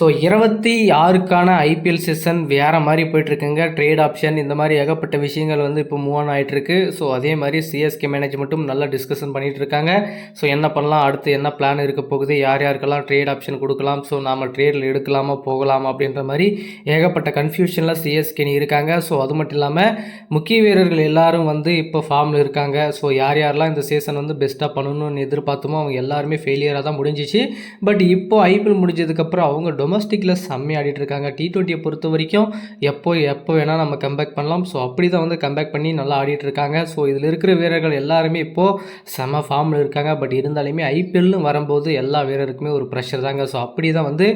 So இருபத்தி ஆறுக்கான IPL season வேறு மாதிரி போயிட்டுருக்குங்க. ட்ரேட் ஆப்ஷன் இந்த மாதிரி ஏகப்பட்ட விஷயங்கள் வந்து இப்போ மூவ் ஆன் ஆகிட்டுருக்கு ஸோ அதே மாதிரி சிஎஸ்கே மேனேஜ்மெண்ட்டும் நல்லா டிஸ்கஷன் பண்ணிகிட்டு இருக்காங்க ஸோ என்ன பண்ணலாம்? அடுத்து என்ன பிளான் இருக்க போகுது? யார் யாருக்கெல்லாம் ட்ரேட் ஆப்ஷன் கொடுக்கலாம்? ஸோ நாம் ட்ரேடில் எடுக்கலாமா போகலாமா அப்படின்ற மாதிரி ஏகப்பட்ட கன்ஃபியூஷனில் சிஎஸ்கே இருக்காங்க. ஸோ அது மட்டும் இல்லாமல் முக்கிய வீரர்கள் எல்லாரும் வந்து இப்போ ஃபார்மில் இருக்காங்க. ஸோ யார் யாரெல்லாம் இந்த சீசன் வந்து பெஸ்ட்டாக பண்ணணும்னு எதிர்பார்த்தோமோ அவங்க எல்லாருமே ஃபெயிலியராக தான் முடிஞ்சிச்சு. பட் இப்போ ஐபிஎல் முடிஞ்சதுக்கப்புறம் அவங்க டொமஸ்டிக்கில் செம்மையாக ஆடிட்டு இருக்காங்க டி டுவெண்ட்டியை பொறுத்த வரைக்கும் எப்போ எப்போ வேணால் நம்ம கம்பேக் பண்ணலாம். ஸோ அப்படி தான் வந்து கம்பேக் பண்ணி நல்லா ஆடிட்டு இருக்காங்க ஸோ இதில் இருக்கிற வீரர்கள் எல்லாருமே இப்போது செம ஃபார்மில் இருக்காங்க. பட் இருந்தாலுமே ஐபிஎல்னு வரும்போது எல்லா வீரருக்குமே ஒரு ப்ரெஷர் தாங்க. ஸோ அப்படி தான் வந்து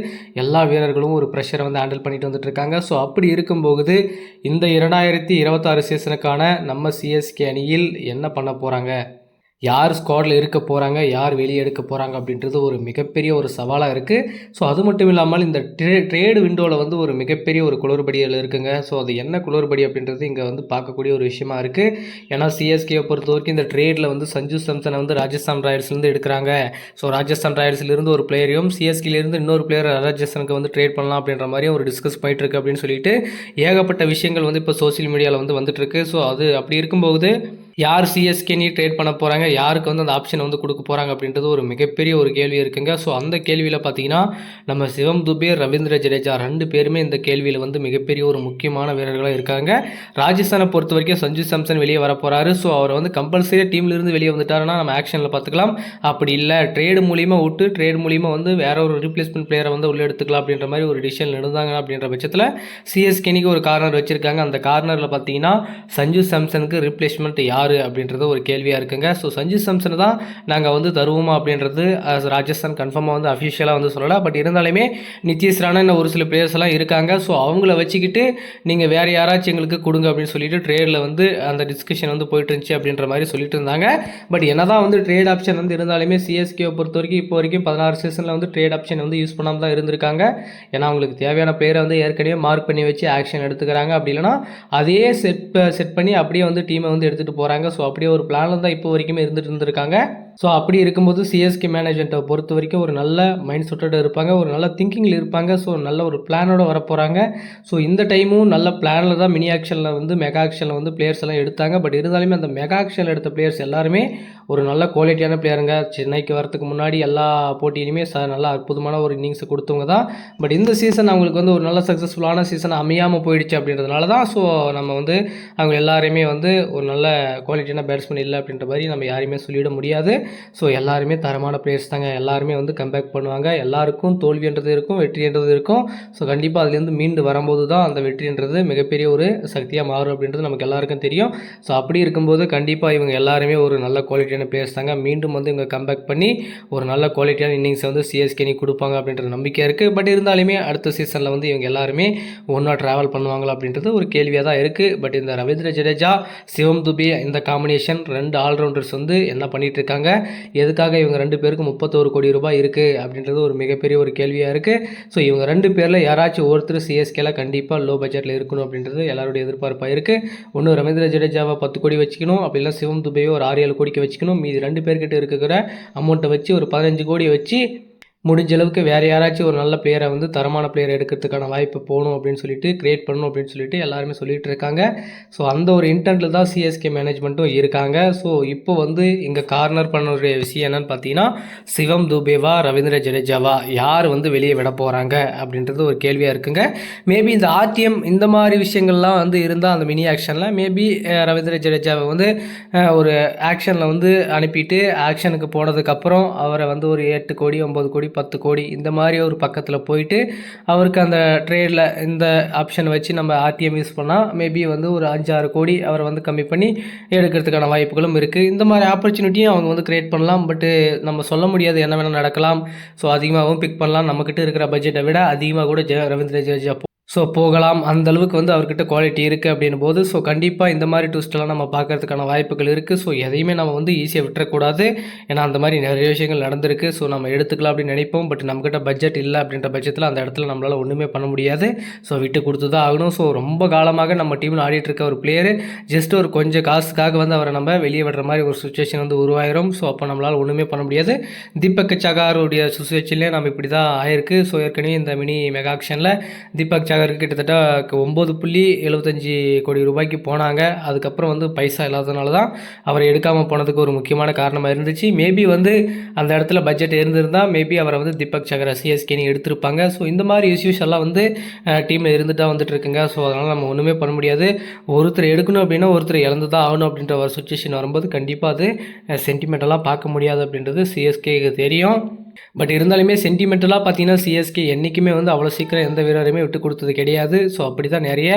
எல்லா வீரர்களும் ஒரு ப்ரெஷரை வந்து ஹேண்டில் பண்ணிட்டு வந்துட்டு இருக்காங்க ஸோ அப்படி இருக்கும்போது இந்த இரண்டாயிரத்தி இருபத்தாறு சீசனுக்கான நம்ம சிஎஸ்கே அணியில் என்ன பண்ண போகிறாங்க யார் ஸ்குவாடில் இருக்க போகிறாங்க யார் வெளியே எடுக்க போகிறாங்க அப்படின்றது ஒரு மிகப்பெரிய ஒரு சவாலாக இருக்குது ஸோ அது மட்டும் இல்லாமல் இந்த ட்ரே ட்ரேடு விண்டோவில் வந்து ஒரு மிகப்பெரிய ஒரு குளறுபடியில் இருக்குங்க. ஸோ அது என்ன குளறுபடி அப்படின்றது இங்கே வந்து பார்க்கக்கூடிய ஒரு விஷயமா இருக்குது ஏன்னா சிஎஸ்கேவை பொறுத்த வரைக்கும் இந்த ட்ரேடில் வந்து சஞ்சு சாம்சனை வந்து ராஜஸ்தான் ராயல்ஸ்லேருந்து எடுக்கிறாங்க. ஸோ ராஜஸ்தான் ராயல்ஸ்லேருந்து ஒரு பிளேயரையும் சிஎஸ்கேலேருந்து இன்னொரு பிளேயர் ராஜஸ்தானுக்கு வந்து ட்ரேட் பண்ணலாம் அப்படின்ற மாதிரி ஒரு டிஸ்கஸ் போயிட்டு இருக்கு அப்படின்னு சொல்லிட்டு ஏகப்பட்ட விஷயங்கள் வந்து இப்போ சோஷியல் மீடியாவில் வந்து வந்துட்டுருக்கு. ஸோ அது அப்படி இருக்கும்போது யார் சிஎஸ்கே நீ ட்ரேட் பண்ண போகிறாங்க யாருக்கு வந்து அந்த ஆப்ஷன் வந்து கொடுக்க போகிறாங்க அப்படின்றது ஒரு மிகப்பெரிய ஒரு கேள்வி இருக்குங்க. ஸோ அந்த கேள்வியில் பார்த்தீங்கன்னா நம்ம சிவம் துபே ரவீந்திர ஜடேஜா ரெண்டு பேருமே இந்த கேள்வியில் வந்து மிகப்பெரிய ஒரு முக்கியமான வீரர்களாக இருக்காங்க. ராஜஸ்தானை பொறுத்த வரைக்கும் சஞ்சு சாம்சன் வெளியே வர போகிறாரு ஸோ அவர் வந்து கம்பல்சரியாக டீம்லேருந்து வெளியே வந்துட்டாருன்னா நம்ம ஆக்ஷனில் பார்த்துக்கலாம் அப்படி இல்லை ட்ரேடு மூலியமாக விட்டு ட்ரேட் மூலியமாக வந்து வேற ஒரு ரீப்ளேஸ்மெண்ட் பிளேயரை வந்து உள்ளே எடுத்துக்கலாம் அப்படின்ற மாதிரி ஒரு டிசிஷன் எடுத்தாங்க அப்படின்ற பட்சத்தில் சிஎஸ்கேனிக்கு ஒரு கார்னர் வச்சுருக்காங்க. அந்த கார்னரில் பார்த்தீங்கன்னா சஞ்சு சாம்சனுக்கு ரீப்ளேஸ்மெண்ட் யார் யார் அப்படின்றது ஒரு கேள்வியாக இருக்குங்க. ஸோ சஞ்சு சாம்சனை தான் நாங்கள் வந்து தருவோமா அப்படின்றது ராஜஸ்தான் கன்ஃபார்மாக வந்து அஃபிஷியலாக வந்து சொல்லலை. பட் இருந்தாலுமே நிதிஷ் ராணா ஒரு சில பிளேயர்ஸ் எல்லாம் இருக்காங்க. ஸோ அவங்கள வச்சுக்கிட்டு நீங்கள் வேறு யாராச்சும் எங்களுக்கு கொடுங்க அப்படின்னு சொல்லிட்டு ட்ரேடில் வந்து அந்த டிஸ்கஷன் வந்து போயிட்டு இருந்துச்சு அப்படின்ற மாதிரி சொல்லிட்டு இருந்தாங்க. பட் என்ன தான் வந்து ட்ரேட் ஆப்ஷன் வந்து இருந்தாலுமே சிஎஸ்கேவை பொறுத்த வரைக்கும் இப்போ வரைக்கும் பதினாறு சீசனில் வந்து ட்ரேட் ஆப்ஷன் வந்து யூஸ் பண்ணாமல் தான் இருந்திருக்காங்க. ஏன்னா அவங்களுக்கு தேவையான பிளேயரை வந்து ஏற்கனவே மார்க் பண்ணி வச்சு ஆக்ஷன் எடுத்துக்கிறாங்க. அப்படி இல்லைன்னா அதே செட் செட் பண்ணி அப்படியே வந்து டீமை வந்து எடுத்துகிட்டு போகிறாங்க ஸோ அப்படியே ஒரு பிளானில் தான் இப்போ வரைக்குமே இருந்துட்டு இருந்திருக்காங்க. ஸோ அப்படி இருக்கும்போது சிஎஸ்கே மேனேஜ்மெண்ட்டை பொறுத்த வரைக்கும் ஒரு நல்ல மைண்ட் செட்டோட இருப்பாங்க. ஒரு நல்ல திங்கிங்கில் இருப்பாங்க. ஸோ நல்ல ஒரு பிளானோட வர போகிறாங்க ஸோ இந்த டைமும் நல்ல பிளானில் தான் மினி ஆக்ஷனில் வந்து மெகா ஆக்ஷனில் வந்து பிளேயர்ஸ் எல்லாம் எடுத்தாங்க. பட் இருந்தாலுமே அந்த மெகா ஆக்ஷனில் எடுத்த பிளேயர்ஸ் எல்லாருமே ஒரு நல்ல குவாலிட்டியான பிளேயருங்க சென்னைக்கு வரதுக்கு முன்னாடி எல்லா போட்டியிலுமே ச நல்ல அற்புதமான ஒரு இன்னிங்ஸை கொடுத்தவங்க தான். பட் இந்த சீசன் அவங்களுக்கு வந்து ஒரு நல்ல சக்ஸஸ்ஃபுல்லான சீசன் அமையாமல் போயிடுச்சு அப்படின்றதுனால தான் ஸோ நம்ம வந்து அவங்க எல்லாருமே வந்து ஒரு நல்ல குவாலிட்டியான பேட்ஸ்மேன் இல்லை அப்படின்ற மாதிரி நம்ம யாரையுமே சொல்லிட முடியாது. ஸோ எல்லாருமே தரமான பிளேயர்ஸ் தாங்க. எல்லாருமே வந்து கம்பேக் பண்ணுவாங்க. எல்லாருக்கும் தோல்வின்றது இருக்கும் வெற்றின்றது இருக்கும். ஸோ கண்டிப்பாக அதுலேருந்து மீண்டு வரும்போது தான் அந்த வெற்றின்றது மிகப்பெரிய ஒரு சக்தியாக மாறும் அப்படின்றது நமக்கு எல்லாருக்கும் தெரியும். ஸோ அப்படி இருக்கும்போது கண்டிப்பாக இவங்க எல்லாருமே ஒரு நல்ல குவாலிட்டியான பிளேயர்ஸ் தாங்க. மீண்டும் வந்து இவங்க கம்பேக் பண்ணி ஒரு நல்ல குவாலிட்டியான இன்னிங்ஸை வந்து சிஎஸ்கே நீ கொடுப்பாங்க அப்படின்ற நம்பிக்கை இருக்குது பட் இருந்தாலுமே அடுத்த சீசனில் வந்து இவங்க எல்லாருமே ஒன்றா ட்ராவல் பண்ணுவாங்களா அப்படின்றது ஒரு கேள்வியாக தான் இருக்குது பட் இந்த ரவீந்திர ஜடேஜா சிவம் துபே இந்த காம்பினேஷன் ரெண்டு ஆல்ரவுண்டர்ஸ் வந்து என்ன பண்ணிகிட்ருக்காங்க இருக்காங்க? எதுக்காக இவங்க ரெண்டு பேருக்கு முப்பத்தோரு கோடி ரூபாய் இருக்குது அப்படின்றது ஒரு மிகப்பெரிய ஒரு கேள்வியாக இருக்குது ஸோ இவங்க ரெண்டு பேரில் யாராச்சும் ஒருத்தர் சிஎஸ்கேல கண்டிப்பாக லோ பட்ஜெட்டில் இருக்கணும் அப்படின்றது எல்லாருடைய எதிர்பார்ப்பாக இருக்குது ஒன்று ரவீந்திர ஜடேஜாவை பத்து கோடி வச்சுக்கணும். அப்படி சிவம் துபையோ ஒரு ஆறு ஏழு கோடிக்கு வச்சுக்கணும். மீதி ரெண்டு பேர்கிட்ட இருக்கிற அமௌண்ட்டை வச்சு ஒரு பதினஞ்சு கோடி வச்சு முடிஞ்ச அளவுக்கு வேறு யாராச்சும் ஒரு நல்ல பிளேயரை வந்து தரமான பிளேயரை எடுக்கிறதுக்கான வாய்ப்பு போகணும் அப்படின்னு சொல்லிட்டு கிரியேட் பண்ணணும் அப்படின்னு சொல்லிட்டு எல்லாருமே சொல்லிகிட்டு இருக்காங்க. ஸோ அந்த ஒரு இன்டென்ட்டில் தான் சிஎஸ்கே மேனேஜ்மெண்ட்டும் இருக்காங்க. ஸோ இப்போ வந்து இங்கே கார்னர் பண்ணக்கூடிய விஷயம் என்னன்னு பார்த்தீங்கன்னா சிவம் துபேவா ரவீந்திர ஜடேஜாவா யார் வந்து வெளியே விட போகிறாங்க அப்படின்றது ஒரு கேள்வியாக இருக்குங்க. மேபி இந்த ஆர்டிஎம் இந்த மாதிரி விஷயங்கள்லாம் வந்து இருந்தால் அந்த மினி ஆக்ஷனில் மேபி ரவீந்திர ஜடேஜாவை வந்து ஒரு ஆக்ஷனில் வந்து அனுப்பிட்டு ஆக்ஷனுக்கு போனதுக்கப்புறம் அவரை வந்து ஒரு எட்டு கோடி ஒம்பது கோடி பத்து கோடி இந்த மாதிரி ஒரு பக்கத்தில் போயிட்டு அவருக்கு அந்த ட்ரேடில் இந்த ஆப்ஷன் வச்சு நம்ம ஆர்டிஎம் யூஸ் பண்ணால் மேபி வந்து ஒரு அஞ்சாறு கோடி அவரை வந்து கம்மி பண்ணி எடுக்கிறதுக்கான வாய்ப்புகளும் இருக்குது இந்த மாதிரி ஆப்பர்ச்சுனிட்டியும் அவங்க வந்து க்ரியேட் பண்ணலாம். பட்டு நம்ம சொல்ல முடியாது என்ன வேணால் நடக்கலாம். ஸோ அதிகமாகவும் பிக் பண்ணலாம். நம்மக்கிட்ட இருக்கிற பட்ஜெட்டை விட அதிகமாக கூட ஜ ரவீந்திர ஜடேஜா ஸோ போகலாம். அந்த அளவுக்கு வந்து அவர்கிட்ட குவாலிட்டி இருக்குது அப்படின்னும் போது ஸோ கண்டிப்பாக இந்த மாதிரி ட்விஸ்ட்லாம் நம்ம பார்க்கறதுக்கான வாய்ப்புகள் இருக்குது ஸோ எதையுமே நம்ம வந்து ஈஸியாக விட்டுறக்கூடாது. ஏன்னா அந்த மாதிரி நிறைய விஷயங்கள் நடந்திருக்கு. ஸோ நம்ம எடுத்துக்கலாம் அப்படின்னு நினைப்போம். பட் நம்மக்கிட்ட பட்ஜெட் இல்லை அப்படின்ற பட்சத்தில் அந்த இடத்துல நம்மளால் ஒன்றுமே பண்ண முடியாது. ஸோ விட்டு கொடுத்து தான் ஆகணும். ஸோ ரொம்ப காலமாக நம்ம டீமில் ஆடிட்டு இருக்க ஒரு பிளேயர் ஜஸ்ட் ஒரு கொஞ்சம் காசுக்காக வந்து அவரை நம்ம வெளியே விடுற மாதிரி ஒரு சுச்சுவேஷன் வந்து உருவாயிரும். ஸோ அப்போ நம்மளால் ஒன்றுமே பண்ண முடியாது. தீபக் சகாருடைய சுச்சுவேஷன்லேயே நம்ம இப்படி தான் ஆயிருக்கு. ஸோ ஏற்கனவே இந்த மினி மெகா தீபக் தீபக் சகாருக்கு கிட்டத்தட்ட ஒம்பது புள்ளி எழுபத்தஞ்சி கோடி ரூபாய்க்கு போனாங்க. அதுக்கப்புறம் வந்து பைசா இல்லாததுனால தான் அவரை எடுக்காமல் போனதுக்கு ஒரு முக்கியமான காரணமாக இருந்துச்சு. மேபி வந்து அந்த இடத்துல பட்ஜெட் இருந்திருந்தால் மேபி அவரை வந்து தீபக் சகரா சிஎஸ்கேனி எடுத்திருப்பாங்க. ஸோ இந்த மாதிரி இஷ்யூஸ் எல்லாம் வந்து டீமில் இருந்துட்டு தான் வந்துட்டு இருக்குங்க. ஸோ அதனால் நம்ம ஒன்றுமே பண்ண முடியாது. ஒருத்தர் எடுக்கணும் அப்படின்னா ஒருத்தர் இழந்து தான் ஆகணும் அப்படின்ற ஒரு சுச்சுவேஷன் வரும்போது கண்டிப்பாக அது சென்டிமெண்டலாக பார்க்க முடியாது அப்படின்றது சிஎஸ்கேக்கு தெரியும். பட் இருந்தாலுமே சென்டிமெண்டலாக பார்த்தீங்கன்னா சிஎஸ்கே என்றைக்குமே வந்து அவ்வளோ சீக்கிரம் எந்த வீரரையுமே விட்டு கொடுத்தது கிடையாது. ஸோ அப்படி தான் நிறைய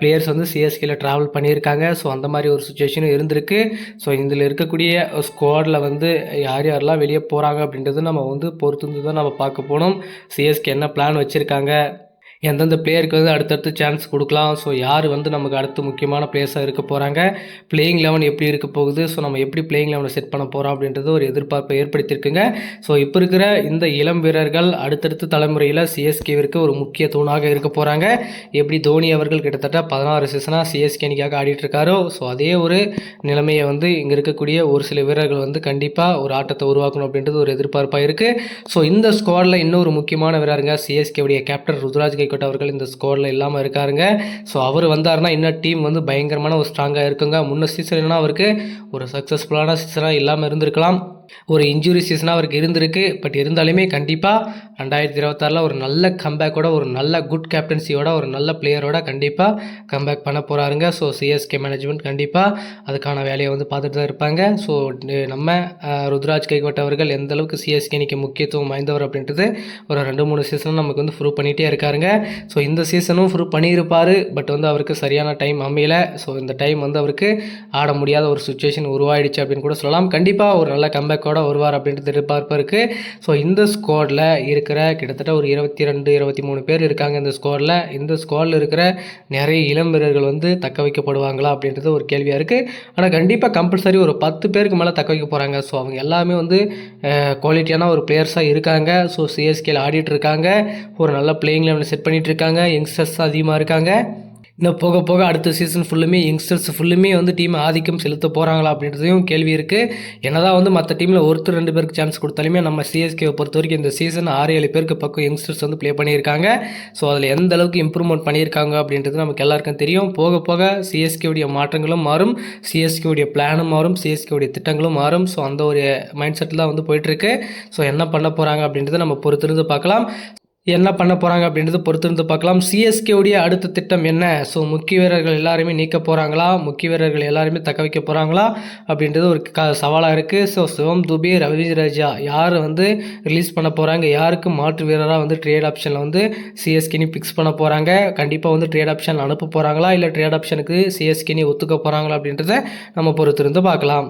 பிளேயர்ஸ் வந்து சிஎஸ்கேல ட்ராவல் பண்ணியிருக்காங்க. ஸோ அந்த மாதிரி ஒரு சுச்சுவேஷனும் இருந்திருக்கு. ஸோ இதில் இருக்கக்கூடிய ஸ்குவாடில் வந்து யார் யாரெல்லாம் வெளியே போகிறாங்க அப்படின்றது நம்ம வந்து பொறுத்து தான் நம்ம பார்க்க போனோம் சிஎஸ்கே என்ன பிளான் வச்சுருக்காங்க? எந்தெந்த பிளேயருக்கு வந்து அடுத்தடுத்து சான்ஸ் கொடுக்கலாம். ஸோ யார் வந்து நமக்கு அடுத்து முக்கியமான பிளேயர்ஸாக இருக்க போகிறாங்க பிளேயிங் லெவன் எப்படி இருக்க போகுது? ஸோ நம்ம எப்படி பிளேயிங் லெவனை செட் பண்ண போகிறோம் அப்படின்றது ஒரு எதிர்பார்ப்பை ஏற்படுத்தியிருக்குங்க. ஸோ இப்போ இருக்கிற இந்த இளம் வீரர்கள் அடுத்தடுத்த தலைமுறையில் சிஎஸ்கேவிற்கு ஒரு முக்கிய தூணாக இருக்க போகிறாங்க எப்படி தோனி அவர்கள் கிட்டத்தட்ட பதினாறு சீசனாக சிஎஸ்கே அணிக்காக ஆடிட்டுருக்காரோ ஸோ அதே ஒரு நிலைமையை வந்து இங்கே இருக்கக்கூடிய ஒரு சில வீரர்கள் வந்து கண்டிப்பாக ஒரு ஆட்டத்தை உருவாக்கணும் அப்படின்றது ஒரு எதிர்பார்ப்பாக இருக்குது ஸோ இந்த ஸ்குவாடில் இன்னொரு முக்கியமான வீரருங்க சிஎஸ்கேவுடைய கேப்டன் ருத்ராஜ் கைக்கோட் அவர்கள் இந்த ஸ்கோரில் இல்லாமல் இருக்காருங்க. ஸோ அவர் வந்தாருன்னா இன்னும் டீம் வந்து பயங்கரமான ஒரு ஸ்ட்ராங்காக இருக்குங்க. முன்ன சீசன்லாம் அவருக்கு ஒரு சக்ஸஸ்ஃபுல்லான சீசனாக இல்லாமல் இருந்திருக்கலாம். ஒரு இன்ஜுரி சீசனாக அவருக்கு இருந்திருக்கு. பட் இருந்தாலுமே கண்டிப்பாக ரெண்டாயிரத்தி இருபத்தாறில் ஒரு நல்ல கம்பேக்கோட ஒரு நல்ல குட் கேப்டன்சியோட ஒரு நல்ல பிளேயரோட கண்டிப்பாக கம்பேக் பண்ண போகிறாருங்க ஸோ சிஎஸ்கே மேனேஜ்மெண்ட் கண்டிப்பாக அதுக்கான வேலையை வந்து பார்த்துட்டு தான் இருப்பாங்க. ஸோ நம்ம ருத்ராஜ் கைகோட் அவர்கள் எந்த அளவுக்கு சிஎஸ்கே அணிக்கு முக்கியத்துவம் வாய்ந்தவர் அப்படின்றது ஒரு ரெண்டு மூணு சீசனும் நமக்கு வந்து ப்ரூவ் பண்ணிகிட்டே இருக்காருங்க. ஸோ இந்த சீசனும் ப்ரூவ் பண்ணியிருப்பார். பட் வந்து அவருக்கு சரியான டைம் அமையல. ஸோ இந்த டைம் வந்து அவருக்கு ஆட முடியாத ஒரு சுச்சுவேஷன் உருவாயிடுச்சு அப்படின்னு கூட சொல்லலாம். கண்டிப்பாக ஒரு நல்ல கம்பேக் கம்பேக்கோட வருவார் அப்படின்றது எதிர்பார்ப்பு இருக்குது ஸோ இந்த ஸ்குவாடில் இருக்கிற கிட்டத்தட்ட ஒரு இருபத்தி ரெண்டு இருபத்தி மூணு பேர் இருக்காங்க இந்த ஸ்குவாடில் இந்த ஸ்குவாடில் இருக்கிற நிறைய இளம் வீரர்கள் வந்து தக்க வைக்கப்படுவாங்களா அப்படின்றது ஒரு கேள்வியாக இருக்குது ஆனால் கண்டிப்பாக கம்பல்சரி ஒரு பத்து பேருக்கு மேலே தக்க வைக்க போகிறாங்க ஸோ அவங்க எல்லாமே வந்து குவாலிட்டியான ஒரு பிளேயர்ஸாக இருக்காங்க. ஸோ சிஎஸ்கேல ஆடிட்டு இருக்காங்க. ஒரு நல்ல பிளேயிங் லெவலில் செட் பண்ணிகிட்டு இருக்காங்க. யங்ஸ்டர்ஸ் அதிகமாக இருக்காங்க. இன்னும் போக போக அடுத்த சீசன் ஃபுல்லுமே யங்ஸ்டர்ஸ் ஃபுல்லுமே வந்து டீம் ஆதிக்கம் செலுத்த போகிறாங்களா அப்படின்றதையும் கேள்வி இருக்குது என்னதான் வந்து மற்ற டீமில் ஒருத்தர் ரெண்டு பேருக்கு சான்ஸ் கொடுத்தாலுமே நம்ம சிஎஸ்கேவை பொறுத்த வரைக்கும் இந்த சீசன் ஆறு ஏழு பேருக்கு பக்கம் யங்ஸ்டர்ஸ் வந்து ப்ளே பண்ணியிருக்காங்க. ஸோ அதில் எந்த அளவுக்கு இம்ப்ரூவ்மெண்ட் பண்ணியிருக்காங்க அப்படின்றது நமக்கு எல்லாருக்கும் தெரியும். போக போக சிஎஸ்கேவுடைய மாற்றங்களும் மாறும். சிஎஸ்கேவுடைய பிளானும் மாறும். சிஎஸ்கேவுடைய திட்டங்களும் மாறும். ஸோ அந்த ஒரு மைண்ட் செட்டில் தான் வந்து போயிட்டுருக்கு ஸோ என்ன பண்ண போகிறாங்க அப்படின்றத நம்ம பொறுத்திருந்து பார்க்கலாம். என்ன பண்ண போகிறாங்க அப்படின்றத பொறுத்திருந்து பார்க்கலாம். சிஎஸ்கேவுடைய அடுத்த திட்டம் என்ன? ஸோ முக்கிய வீரர்கள் எல்லாருமே நீக்க போகிறாங்களா முக்கிய வீரர்கள் எல்லாருமே தக்க வைக்க போகிறாங்களா அப்படின்றது ஒரு க சவாலாக இருக்குது ஸோ சிவம் துபே ரவி ராஜா யார் வந்து ரிலீஸ் பண்ண போகிறாங்க யாருக்கு மாற்று வீரராக வந்து ட்ரேட் ஆப்ஷனில் வந்து சிஎஸ்கேனி ஃபிக்ஸ் பண்ண போகிறாங்க கண்டிப்பாக வந்து ட்ரேட் ஆப்ஷன் அனுப்ப போகிறாங்களா இல்லை ட்ரேட் ஆப்ஷனுக்கு சிஎஸ்கேனி ஒத்துக்க போகிறாங்களா அப்படின்றத நம்ம பொறுத்திருந்து பார்க்கலாம்.